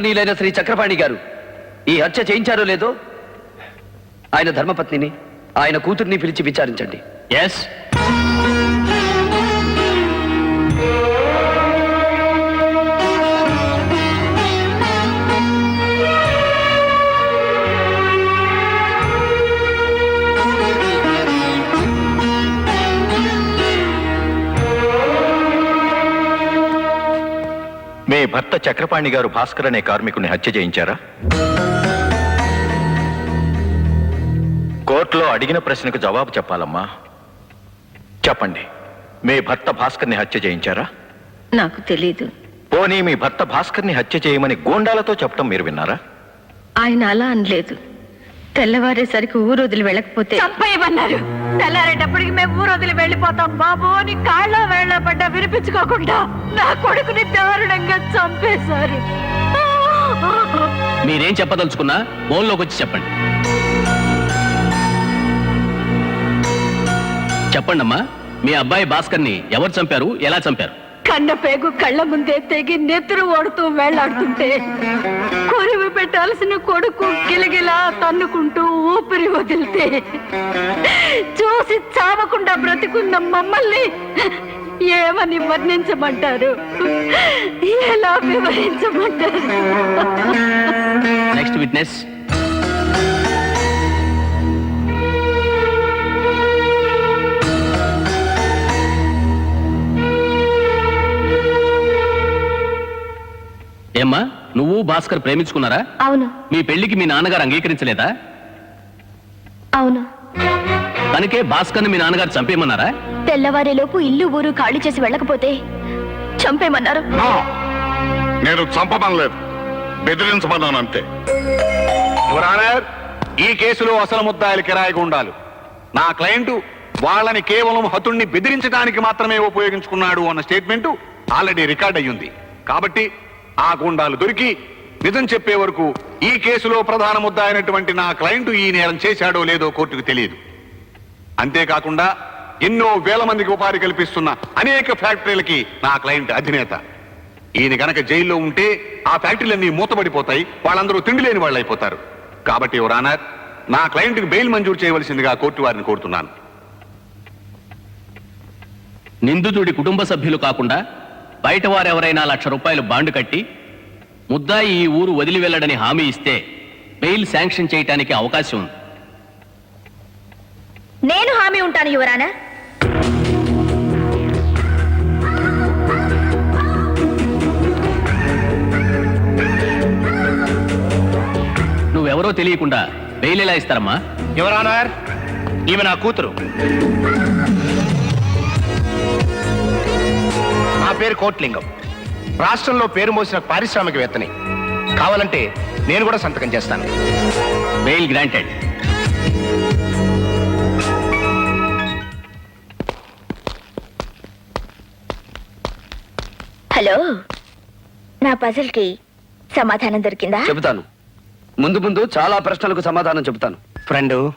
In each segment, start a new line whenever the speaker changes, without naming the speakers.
నీలైన శ్రీ చక్రపాణి గారు ఈ హత్య చేయించారో లేదో ఆయన ధర్మపత్నిని ఆయన కూతుర్ని పిలిచి విచారించండి.
ఎస్
భర్త చక్రపాణి గారు భాస్కర్ అనే కార్మికుని హత్య చేయించారా? కోర్టులో అడిగిన ప్రశ్నకు జవాబు చెప్పాలమ్మా. చెప్పండి మీ భర్త భాస్కర్ని హత్య చేయించారా?
నాకు తెలీదు.
పోనీ మీ భర్త భాస్కర్ని హత్య చేయమని గోండాలతో చెప్పడం మీరు విన్నారా?
ఆయన అలా అనలేదు. తెల్లవారేసరికి ఊరు వదిలి వెళ్ళకపోతే
చంపేయమన్నారు. తెల్లారేటప్పటికి మేము ఊరు వదిలి వెళ్ళిపోతాం బాబు అని కాళ్ళ వేళ్ళ పడ్డ వినిపించుకోకుండా నా కొడుకుని దారుణంగా చంపేశారు.
మీరేం చెప్పదలుచుకున్నా ఫోన్లోకి వచ్చి చెప్పండి. చెప్పండి అమ్మా మీ అబ్బాయి భాస్కర్ని ఎవరు చంపారు ఎలా చంపారు?
కన్న పేగు కళ్ళ ముందే తెగి నెత్తురు ఓడుతూ వేళ్ళాడుతుంటే కొరివి పెట్టాల్సిన కొడుకు గిలగిలా తన్నుకుంటూ ఊపిరి వదిలితే చూసి చావకుండా బ్రతికున్న మమ్మల్ని ఏమని వర్ణించమంటారు? ఎలా వివరించమంటారు?
నెక్స్ట్ విట్నెస్ నువ్వు భాస్కర్ ప్రేమించుకున్నారా?
అవును.
మీ పెళ్ళికి మీ నాన్నగారు అంగీకరించలేదా?
అవును.
తనకే భాస్కర్ని మీ నాన్నగారు చంపేయమన్నారా?
తెల్లవారేలోపు ఇల్లు ఊరు ఖాళీ చేసి వెళ్ళకపోతే చంపేమన్నారు
నో. నేను చంపమనలేదు. బెదిరించమన్నాను అంతే.
యువరానర్ ఈ కేసులో అసలు ముద్దాయిలు కిరాయి గుండాలు నా క్లయింట్ వాళ్ళని కేవలం హతుణ్ణి బెదిరించడానికి మాత్రమే ఉపయోగించుకున్నాడు అన్న స్టేట్మెంట్ ఆల్రెడీ రికార్డ్ అయ్యింది. కాబట్టి ఆ గుండాలు దొరికి నిజం చెప్పే వరకు ఈ కేసులో ప్రధాన ముద్ద అయినటువంటి నా క్లయింట్ ఈ నేరం చేశాడో లేదో కోర్టుకు తెలియదు. అంతేకాకుండా ఎన్నో వేల మందికి ఉపాధి కల్పిస్తున్న అనేక ఫ్యాక్టరీలకి నా క్లయింట్ అధినేత. ఈయన గనక జైల్లో ఉంటే ఆ ఫ్యాక్టరీలన్నీ మూతపడిపోతాయి వాళ్ళందరూ తిండి లేని వాళ్ళు అయిపోతారు కాబట్టి రానర్ నా క్లయింట్కి బెయిల్ మంజూరు చేయవలసిందిగా కోర్టు వారిని కోరుతున్నాను.
నిందితుడి కుటుంబ సభ్యులు కాకుండా బయట వారెవరైనా లక్ష రూపాయలు బాండు కట్టి ముద్దాయి ఈ ఊరు వదిలి వెళ్ళడని హామీ ఇస్తే బెయిల్ శాంక్షన్ చేయటానికి అవకాశం ఉంది.
నేను హామీ ఉంటాను యువరానా.
నువ్వెవరో తెలియకుండా బెయిల్ ఎలా ఇస్తారమ్మా?
యువరానర్ ఈమె నా కూతురు. పేరు కోట్లింగం. రాష్ట్రంలో పేరు మోసిన పారిశ్రామికవేత్తని. కావాలంటే నేను కూడా సంతకం చేస్తాను.
Bail granted
hello. నా పజిల్కి సమాధానం దొరికిందా?
చెబుతాను. ముందు ముందు చాలా ప్రశ్నలకు సమాధానం చెబుతాను.
ఫ్రెండు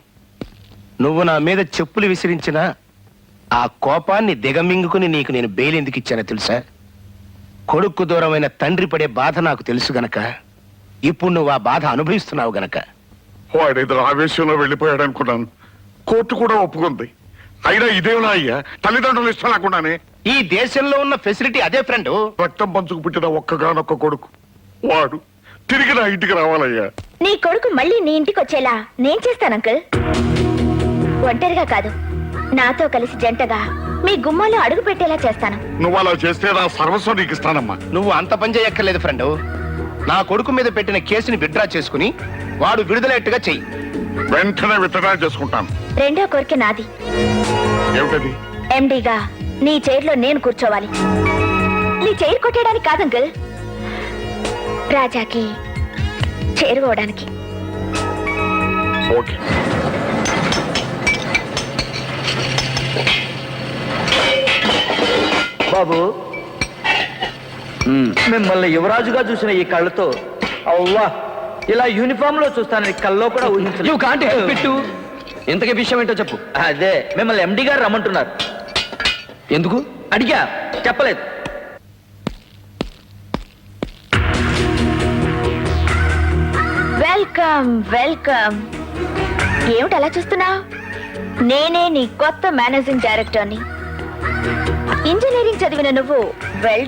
నువ్వు నా మీద చెప్పులు విసిరించిన ఆ కోపాన్ని దిగమింగుకుని నీకు నేను బెయిల్ ఎందుకు ఇచ్చానో తెలుసా? కొడుక్కు దూరమైన తండ్రి పడే బాధ నాకు తెలుసు గనక ఇప్పుడు నువ్వు ఆ బాధ అనుభవిస్తున్నావు గనక.
వాడేదో ఆవేశంలో వెళ్ళిపోయాడు అనుకున్నాను. కోర్టు కూడా ఒప్పుకుంది. అయినా ఇదేనా అయ్యా తల్లిదండ్రులు ఇష్టం లేకుండానే
ఈ దేశంలో ఉన్న ఫెసిలిటీ అదే ఫ్రెండు.
రక్తం పంచుకు పుట్టిన ఒక్కగానొక్క కొడుకు. వాడు తిరిగి నా ఇంటికి రావాలయ్యా.
నీ కొడుకు మళ్ళీ నీ ఇంటికి వచ్చేలా నేను చేస్తాను అంకుల్. ఒంటరిగా కాదు. నాతో కలిసి జంటగా మీ గుమ్మాలో అడుగు పెట్టేలా చేస్తాను.
నువ్వు అలా చేస్తే నా సర్వస్వం నీకు ఇస్తానమ్మా.
నువ్వు అంత పని చేయక్కర్లేదు ఫ్రెండ్. నా కొడుకు మీద పెట్టిన కేసుని విత్డ్రా చేసుకుని వాడు విడుదలయ్యేట్టుగా చెయ్యి.
వెంటనే విత్తనా చేసుకుంటాను.
రెండో కోరిక నాది.
ఏమిటది?
ఎండీగా నీ చైర్లో నేను కూర్చోవాలి. నీ చైర్ కొట్టేయడానికి కాదు అంకుల్. రాజాకి చేరుకోవడానికి
ఓకే.
బాబు. మిమ్మల్ని యువరాజుగా చూసిన ఈ కళ్ళతో అవ్వా ఇలా యూనిఫామ్లో చూస్తానని కల్లో కూడా ఊహించలేదు.
యూ కాంట్ హెల్ప్ ఇట్ ఇంతకీ విషయం ఏంటో చెప్పు.
అదే మిమ్మల్ని ఎండి గారు రమ్మంటున్నారు.
ఎందుకు?
అడిగా చెప్పలేదు.
Welcome welcome. ఏమిటి అలా చూస్తున్నావు? నేనే నీ కొత్త మేనేజింగ్ డైరెక్టర్ని. ఇంజనీరింగ్ చదివిన నువ్వు వెల్